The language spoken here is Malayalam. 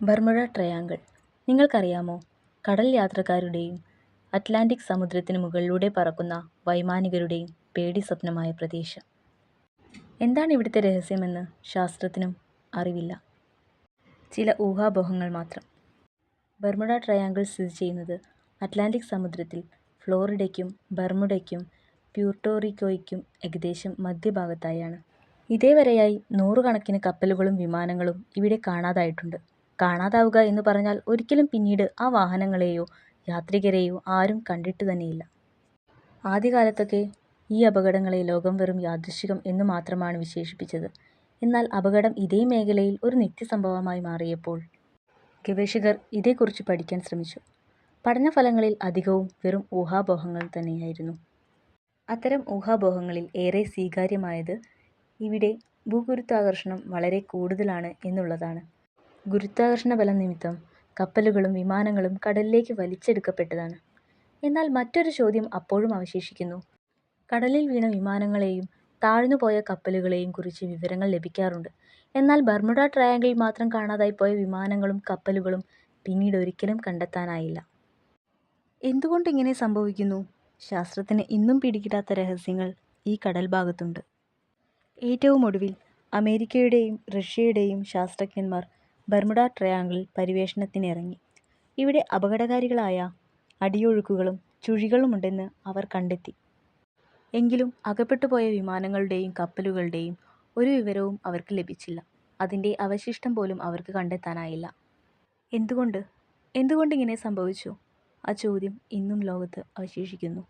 ബർമുഡ ട്രയാങ്കിൾ നിങ്ങൾക്കറിയാമോ കടൽ യാത്രക്കാരുടെയും അറ്റ്ലാന്റിക് സമുദ്രത്തിന് മുകളിലൂടെ പറക്കുന്ന വൈമാനികരുടെയും പേടിസ്വപ്നമായ പ്രദേശം. എന്താണ് ഇവിടുത്തെ രഹസ്യമെന്ന് ശാസ്ത്രത്തിനും അറിവില്ല. ചില ഊഹാപോഹങ്ങൾ മാത്രം. ബർമുഡ ട്രയാങ്കിൾ സ്ഥിതി ചെയ്യുന്നത് അറ്റ്ലാന്റിക് സമുദ്രത്തിൽ ഫ്ലോറിഡയ്ക്കും ബർമുഡയ്ക്കും പ്യൂർട്ടോറിക്കോയ്ക്കും ഏകദേശം മധ്യഭാഗത്തായാണ്. ഇതേവരെയായി നൂറുകണക്കിന് കപ്പലുകളും വിമാനങ്ങളും ഇവിടെ കാണാതായിട്ടുണ്ട്. കാണാതാവുക എന്ന് പറഞ്ഞാൽ ഒരിക്കലും പിന്നീട് ആ വാഹനങ്ങളെയോ യാത്രികരെയോ ആരും കണ്ടിട്ടുതന്നെയില്ല. ആദ്യകാലത്തൊക്കെ ഈ അപകടങ്ങളെ ലോകം വെറും യാദൃശ്ചികം എന്ന് മാത്രമാണ് വിശേഷിപ്പിച്ചത്. എന്നാൽ അപകടം ഇതേ മേഖലയിൽ ഒരു നിത്യസംഭവമായി മാറിയപ്പോൾ ഗവേഷകർ ഇതേക്കുറിച്ച് പഠിക്കാൻ ശ്രമിച്ചു. പഠനഫലങ്ങളിൽ അധികവും വെറും ഊഹാപോഹങ്ങൾ തന്നെയായിരുന്നു. അത്തരം ഊഹാപോഹങ്ങളിൽ ഏറെ സ്വീകാര്യമായത് ഇവിടെ ഭൂഗുരുത്വാകർഷണം വളരെ കൂടുതലാണ് എന്നുള്ളതാണ്. ഗുരുത്വാകർഷണബലം നിമിത്തം കപ്പലുകളും വിമാനങ്ങളും കടലിലേക്ക് വലിച്ചെടുക്കപ്പെട്ടതാണ്. എന്നാൽ മറ്റൊരു ചോദ്യം അപ്പോഴും അവശേഷിക്കുന്നു. കടലിൽ വീണ വിമാനങ്ങളെയും താഴ്ന്നുപോയ കപ്പലുകളെയും കുറിച്ച് വിവരങ്ങൾ ലഭിക്കാറുണ്ട്. എന്നാൽ ബർമുഡ ട്രയാങ്കിളിൽ മാത്രം കാണാതായി പോയ വിമാനങ്ങളും കപ്പലുകളും പിന്നീട് ഒരിക്കലും കണ്ടെത്താനായില്ല. എന്തുകൊണ്ട് ഇങ്ങനെ സംഭവിക്കുന്നു? ശാസ്ത്രത്തിന് ഇന്നും പിടികിടാത്ത രഹസ്യങ്ങൾ ഈ കടൽ ഭാഗത്തുണ്ട് കടൽഭാഗത്തുണ്ട്. ഏറ്റവുമൊടുവിൽ അമേരിക്കയുടെയും റഷ്യയുടെയും ശാസ്ത്രജ്ഞന്മാർ ബർമുഡ ട്രയാങ്കിളിൽ പര്യവേഷണത്തിനിറങ്ങി. ഇവിടെ അപകടകാരികളായ അടിയൊഴുക്കുകളും ചുഴികളുമുണ്ടെന്ന് അവർ കണ്ടെത്തി. എങ്കിലും അകപ്പെട്ടുപോയ വിമാനങ്ങളുടെയും കപ്പലുകളുടെയും ഒരു വിവരവും അവർക്ക് ലഭിച്ചില്ല. അതിന്റെ അവശിഷ്ടം പോലും അവർക്ക് കണ്ടെത്താനായില്ല. എന്തുകൊണ്ട്? എന്തുകൊണ്ട് ഇങ്ങനെ സംഭവിച്ചു? ആ ചോദ്യം ഇന്നും ലോകത്ത് അവശേഷിക്കുന്നു.